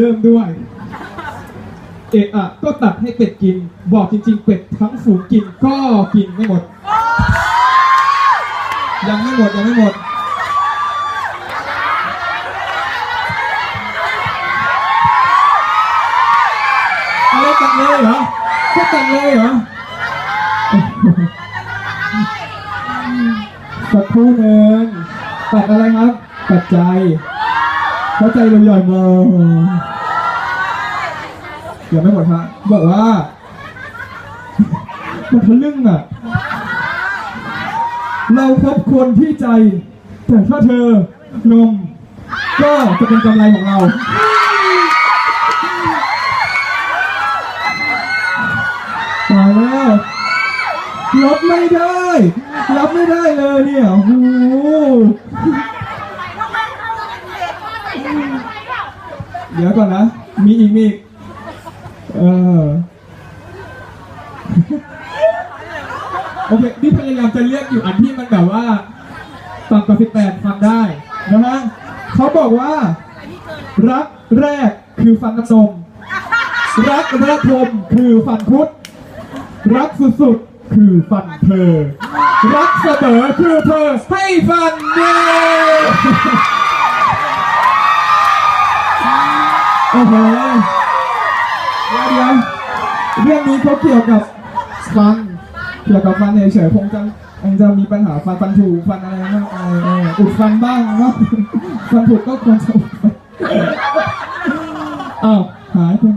เริ่มด้วย เอะอะก็ตัดให้เป็ดกิน บอกจริง ๆ เป็ดทั้งฝูงกินก็กินไม่หมด ยังไม่หมดยังไม่หมด อะไรตัดเลยเหรอแค่ตัดเลยเหรอสักครู่หนึ่งตัดอะไรครับตัดใจ เข้าใจเราใหญ่มากยังไม่หมดฮะบอกว่ามันทะลึ่งอะ เราพบคนที่ใจ แต่ถ้าเธอนม ก็จะเป็นกำไรของเรา ตายแล้วรับไม่ได้ รับไม่ได้เลยเนี่ย โอ้โห เดี๋ยวก่อนนะ มีอีกมีอีกเออโอเคนี่พยายามจะเลือกอยู่อันที่มันแบบว่าต่ำกว่า18ฟังได้นะฮะเขาบอกว่า รักแรกคือฟันน้ำนม รักระทมคือฟันคุดรักสุดๆคือฟันเธอ รักเสมอคือเธอให้ฟันเย้ โอ้โหเดี๋ยวเดี๋ยวเรื่องนี้เขาเกี่ยวกับฟัน เกี่ยวกับฟันเฉยๆคงจะคงจะมีปัญหาฟันฟันถูฟันอะไรมากมายเอออุดฟันบ้างเนาะฟันถูก็ควรจะอุดอ้าวหายไปหมด